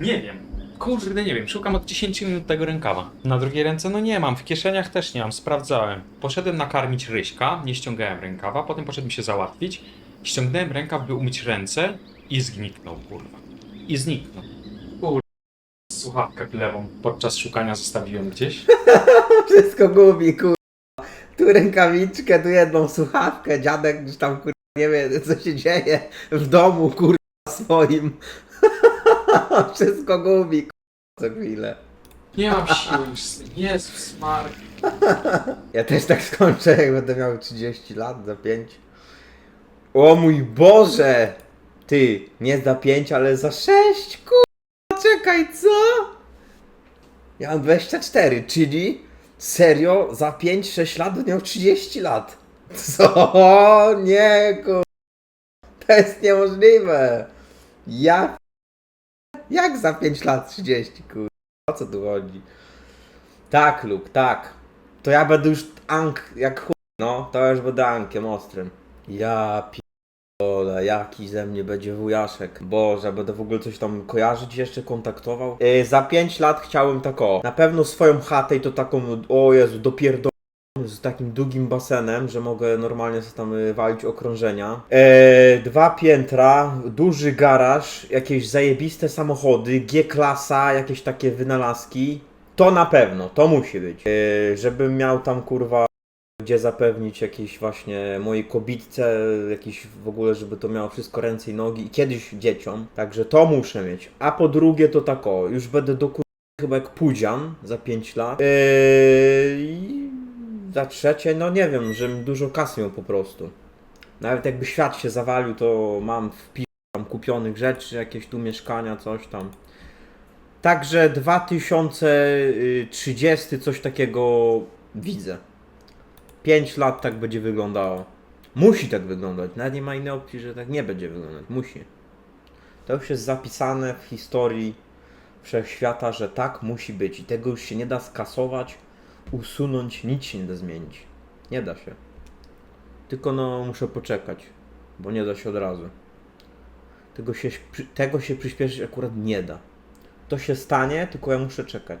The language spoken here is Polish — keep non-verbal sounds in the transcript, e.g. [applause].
Nie wiem. Kurde, nie wiem. Szukam od 10 minut tego rękawa. Na drugiej ręce, no nie mam. W kieszeniach też nie mam. Sprawdzałem. Poszedłem nakarmić Ryśka, nie ściągałem rękawa. Potem poszedłem się załatwić. Ściągnąłem rękaw, by umyć ręce i zniknął, kurwa. I zniknął. Kurwa. Słuchawkę lewą podczas szukania zostawiłem gdzieś. [laughs] Wszystko gubi, kurwa. Tu rękawiczkę, tu jedną słuchawkę, dziadek już tam kurwa nie wie co się dzieje w domu kurwa swoim. [laughs] [laughs] Wszystko gubi kurwa co chwilę. Nie mam siły już. Jezus Mark. [laughs] Ja też tak skończę, jak będę miał 30 lat, za 5. O mój Boże! Ty, nie za 5, ale za 6, kurwa, czekaj, co? Ja mam 24, czyli serio, za 5-6 lat będę miał 30 lat. [laughs] Co? Nie, kurwa. To jest niemożliwe. Ja... Jak za 5 lat 30, kurwa? O co tu chodzi? Tak, Luke, tak. To ja będę już ank jak chuj, no, to już będę ankiem ostrym. Ja pierdolę, jaki ze mnie będzie wujaszek. Boże, będę w ogóle coś tam kojarzyć jeszcze, kontaktował. Yy, za 5 lat chciałem tak o, na pewno swoją chatę i to taką, o Jezu, dopierdolę z takim długim basenem, że mogę normalnie sobie tam y, walić okrążenia. E, dwa piętra, duży garaż, jakieś zajebiste samochody, G-klasa, jakieś takie wynalazki. To na pewno, to musi być. E, żebym miał tam kurwa gdzie zapewnić jakieś właśnie mojej kobitce, jakieś w ogóle, żeby to miało wszystko ręce i nogi i kiedyś dzieciom. Także to muszę mieć. A po drugie to tak o, już będę do kur- chyba jak Pudzian za 5 lat. I za trzecie, no nie wiem, żebym dużo kasy miał po prostu. Nawet jakby świat się zawalił, to mam w pi- tam kupionych rzeczy, jakieś tu mieszkania, coś tam. Także 2030 coś takiego widzę. 5 lat tak będzie wyglądało. Musi tak wyglądać. Nawet nie ma innej opcji, że tak nie będzie wyglądać. Musi. To już jest zapisane w historii wszechświata, że tak musi być. I tego już się nie da skasować, usunąć, nic się nie da zmienić. Nie da się. Tylko no muszę poczekać, bo nie da się od razu. Tego się, tego się przyspieszyć akurat nie da. To się stanie, tylko ja muszę czekać.